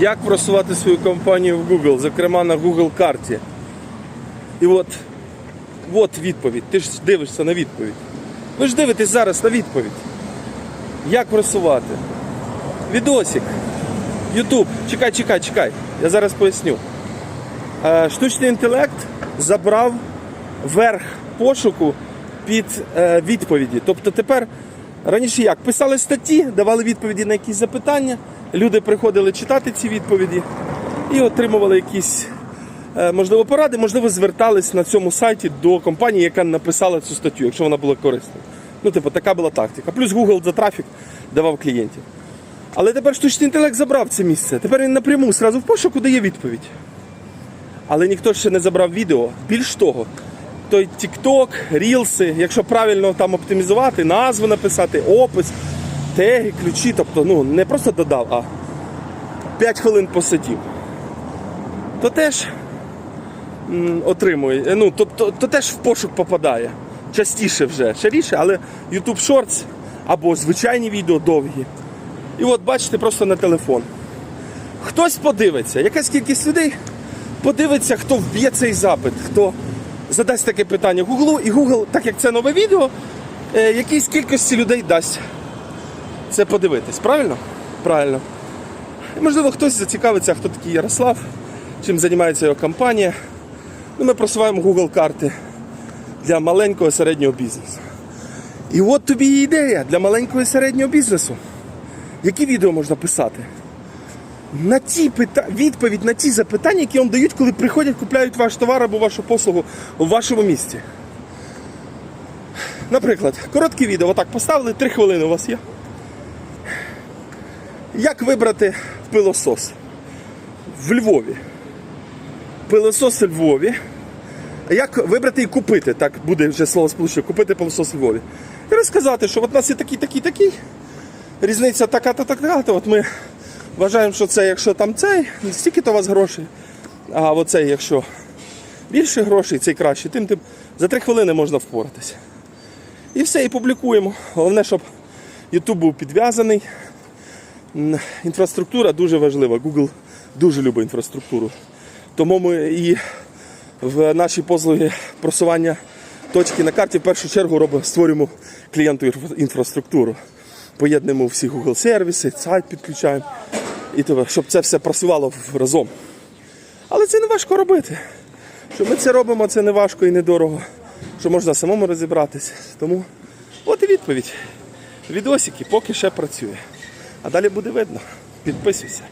Як просувати свою компанію в Google, зокрема на Google карті. І от, от відповідь. Ти ж дивишся на відповідь. Ви ж дивитесь зараз на відповідь. Як просувати? Відосик. Ютуб. Чекай, чекай, чекай. Я зараз поясню. Е, Штучний інтелект забрав верх пошуку під е, відповіді. Тобто тепер раніше як? Писали статті, давали відповіді на якісь запитання, люди приходили читати ці відповіді і отримували якісь, е, можливо, поради, можливо, звертались на цьому сайті до компанії, яка написала цю статтю, якщо вона була корисною. Ну, типу, така була тактика. Плюс Google за трафік давав клієнтів. Але тепер штучний інтелект забрав це місце. Тепер він напряму зразу в пошуку дає відповідь. Але ніхто ще не забрав відео. Більш того, той TikTok, рілси, якщо правильно там оптимізувати, назву написати, опис, теги, ключі, тобто ну, не просто додав, а 5 хвилин посидів, то теж отримує, е, ну, то, то, то теж в пошук попадає. Частіше вже, шаріше, але YouTube Shorts або звичайні відео довгі. І от бачите, просто на телефон. Хтось подивиться, якась кількість людей подивиться, хто вб'є цей запит, хто задасть таке питання Гуглу, і Google, так як це нове відео, е, якійсь кількості людей дасть це подивитись. Правильно? Правильно. Можливо, хтось зацікавиться, хто такий Ярослав, чим займається його компанія. Ну, ми просуваємо Google карти для маленького і середнього бізнесу. І от тобі ідея для маленького і середнього бізнесу. Які відео можна писати? На ті пита... відповідь на ті запитання, які вам дають, коли приходять, купляють ваш товар або вашу послугу у вашому місті. Наприклад, коротке відео, отак поставили, 3 хвилини у вас є. Як вибрати пилосос в Львові? Пилосос у Львові. Як вибрати і купити? Так буде вже слово сполучення, купити пилосос Львові. І розказати, що от у нас є такий, такий, такий. Різниця така, та така, то от ми Вважаємо, що це, якщо там цей, стільки то у вас грошей. А оцей, якщо більше грошей, цей краще, тим тим за три хвилини можна впоратися. І все, і публікуємо. Головне, щоб YouTube був підв'язаний. Інфраструктура дуже важлива. Google дуже любить інфраструктуру. Тому ми і в нашій послуги просування точки на карті в першу чергу робимо, створюємо клієнту інфраструктуру. Поєднуємо всі Google сервіси, сайт підключаємо, і то, щоб це все працювало разом. Але це не важко робити. Що ми це робимо, це не важко і недорого. Що можна самому розібратися. Тому от і відповідь. Відосики поки ще працює. А далі буде видно. Підписуйся.